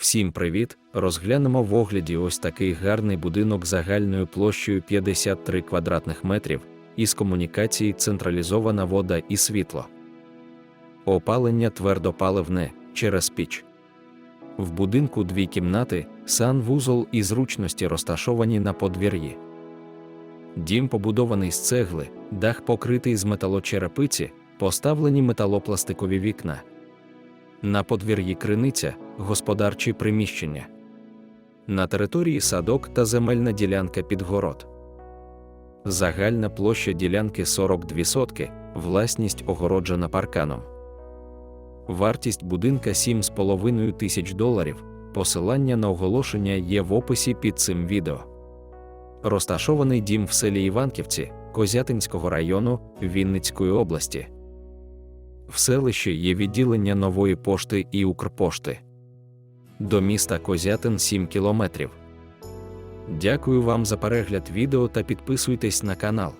Всім привіт! Розглянемо в огляді ось такий гарний будинок загальною площею 53 квадратних метрів, із комунікації централізована вода і світло. Опалення твердопаливне через піч. В будинку дві кімнати, санвузол і зручності розташовані на подвір'ї. Дім побудований з цегли, дах покритий з металочерепиці, поставлені металопластикові вікна. На подвір'ї криниця, господарчі приміщення. На території садок та земельна ділянка під город. Загальна площа ділянки 42 сотки, власність огороджена парканом. Вартість будинка 7,5 тисяч доларів. Посилання на оголошення є в описі під цим відео. Розташований дім в селі Іванківці Козятинського району Вінницької області. В селищі є відділення нової пошти і Укрпошти. До міста Козятин 7 кілометрів. Дякую вам за перегляд відео та підписуйтесь на канал.